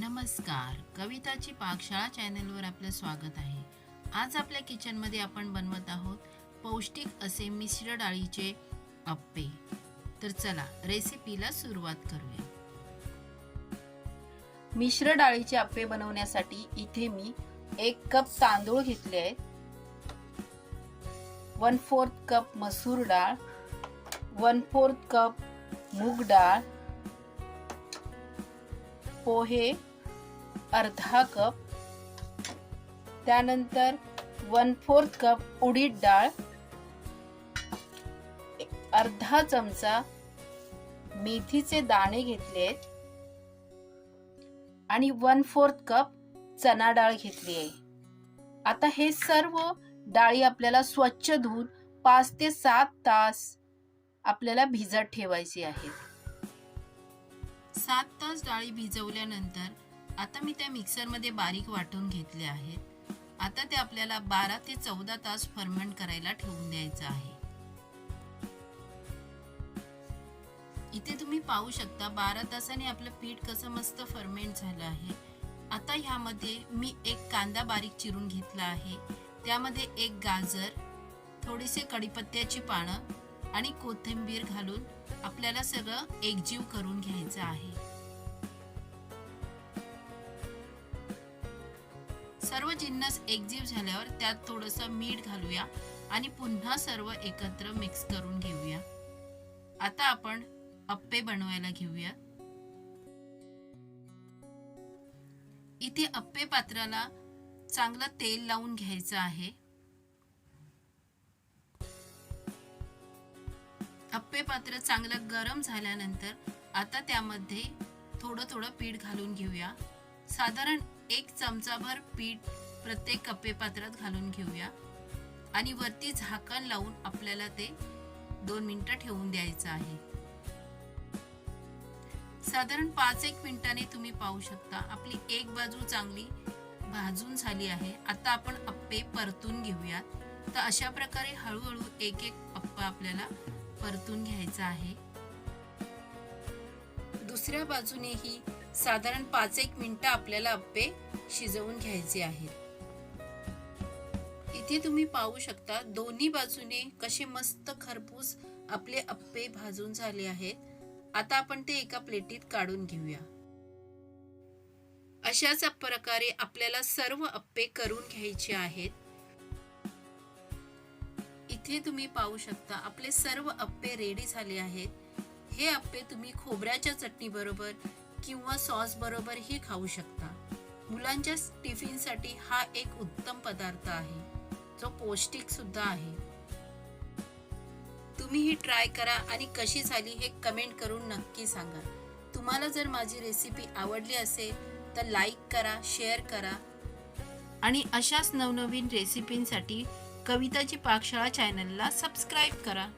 नमस्कार. कविताची पाकशाळा चॅनलवर आपलं स्वागत आहे. आज आपल्या किचनमध्ये आपण बनवत आहोत पौष्टिक असे मिश्र डाळीचे अप्पे. तर चला रेसिपीला सुरुवात करूया. मिश्र डाळीचे अप्पे बनवण्यासाठी इथे मी एक कप तांदूळ घेतले आहेत. वन फोर्थ कप मसूर डाळ वन फोर्थ कप मूग डाळ पोहे अर्धा कप. त्यानंतर वन फोर्थ कप उडीद डाळ. अर्धा चमचा मेथीचे दाणे घेतले आणि वन फोर्थ कप चना डाळ घेतली आहे. आता हे सर्व डाळी आपल्याला स्वच्छ धुवून पाच ते सात तास आपल्याला भिजत ठेवायची आहेत. सात तास डाळी भिजवल्यानंतर आता मी त्या मिक्सरमध्ये बारीक वाटून घेतले आहेत आता ते आपल्याला बारा ते चौदा तास फर्मेंट करायला ठेवून द्यायचं आहे. इथे तुम्ही पाहू शकता बारा तासाने आपलं पीठ कसं मस्त फर्मेंट झालं आहे. आता ह्यामध्ये मी एक कांदा बारीक चिरून घेतला आहे. त्यामध्ये एक गाजर थोडीसे कढीपत्त्याची पानं आणि कोथिंबीर घालून आपल्याला सगळं एकजीव करून घ्यायचं आहे. सर्व जिन्नस एकजीव झाल्यावर त्यात थोडंसं मीठ घालूया आणि पुन्हा सर्व एकत्र मिक्स करून घेऊया. आता आपण अप्पे बनवायला घेऊया. इथे अप्पे पात्राला चांगलं तेल लावून घ्यायचं आहे. अप्पे पात्र चांगलं गरम झाल्यानंतर आता त्यामध्ये थोडं थोडं पीठ घालून घेऊया. साधारण एक चमचाभर पीठ प्रत्येक कप्पे पात्रात घालून घेऊया. आणि वरती झाकण लावून आपल्याला ते दोन मिनिटं ठेवून द्यायचं आहे. साधारण पाच एक मिनिटाने तुम्ही पाहू शकता. आपली एक बाजू चांगली भाजून झाली आहे. आता आपण अप्पे परतून घेऊयात. तर अशा प्रकारे हळूहळू एक एक अप्पा आपल्याला परतून घ्यायचा आहे. दुसऱ्या बाजूनेही साधारण पाच एक मिनिटं आपल्याला अप्पे शिजवून घ्यायचे आहेत. इथे तुम्ही पाहू शकता दोन्ही बाजूने कसे मस्त खरपूस आपले अप्पे भाजून झाले आहेत. आता आपण ते एका प्लेटीत काढून घेऊया. अशाच प्रकारे आपल्याला सर्व अप्पे करून घ्यायचे आहेत. इथे तुम्ही पाहू शकता आपले सर्व अप्पे रेडी झाले आहेत. हे अप्पे तुम्ही खोबऱ्याच्या चटणी बरोबर किंवा सॉस बरोबरही खाऊ शकता. मुलांच्या टिफिनसाठी हा एक उत्तम पदार्थ आहे. जो पौष्टिक सुद्धा आहे. तुम्ही ही ट्राय करा आणि कशी झाली हे कमेंट करून नक्की सांगा. तुम्हाला जर माझी रेसिपी आवडली असेल तर लाईक करा शेअर करा. आणि अशाच नवनवीन रेसिपींसाठी कविताची पाकशाळा चॅनलला सबस्क्राईब करा.